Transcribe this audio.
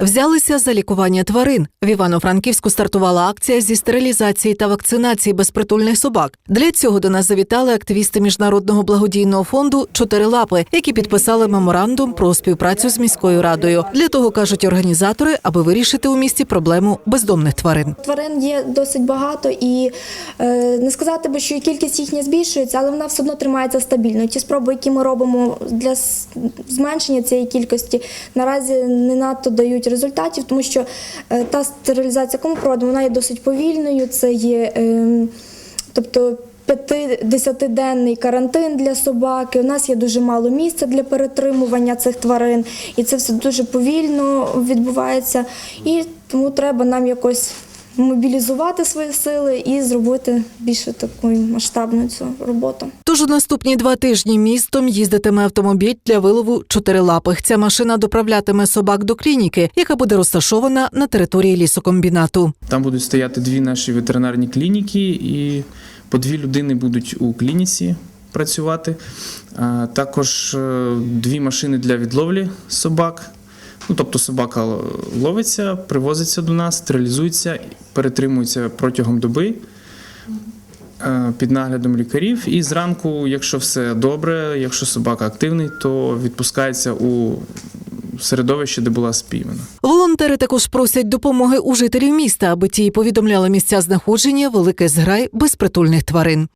Взялися за лікування тварин. В Івано-Франківську стартувала акція зі стерилізації та вакцинації безпритульних собак. Для цього до нас завітали активісти міжнародного благодійного фонду Чотири лапи, які підписали меморандум про співпрацю з міською радою. Для того кажуть організатори, аби вирішити у місті проблему бездомних тварин. Тварин є досить багато, і е, не сказати би, що кількість їхня збільшується, але вона все одно тримається стабільно. Ті спроби, які ми робимо для зменшення цієї кількості, наразі не надто дають результатів, тому що е, та стерилізація, проводимо, вона є досить повільною. Це є, е, тобто. 5-10-денний карантин для собаки. У нас є дуже мало місця для перетримування цих тварин, і це все дуже повільно відбувається. І тому треба нам якось мобілізувати свої сили і зробити більше такою масштабною цю роботу. Тож у наступні два тижні містом їздитиме автомобіль для вилову чотирилапих. Ця машина доправлятиме собак до клініки, яка буде розташована на території лісокомбінату. Там будуть стояти дві наші ветеринарні клініки, і по дві людини будуть у клініці працювати. Також е, дві машини для відловлі собак. Ну, тобто собака ловиться, привозиться до нас, стерилізується, перетримується протягом доби е, під наглядом лікарів. І зранку, якщо все добре, якщо собака активний, то відпускається у середовище, де була спіймана. Волонтери також просять допомоги у жителів міста, аби ті повідомляли місця знаходження великих зграй безпритульних тварин.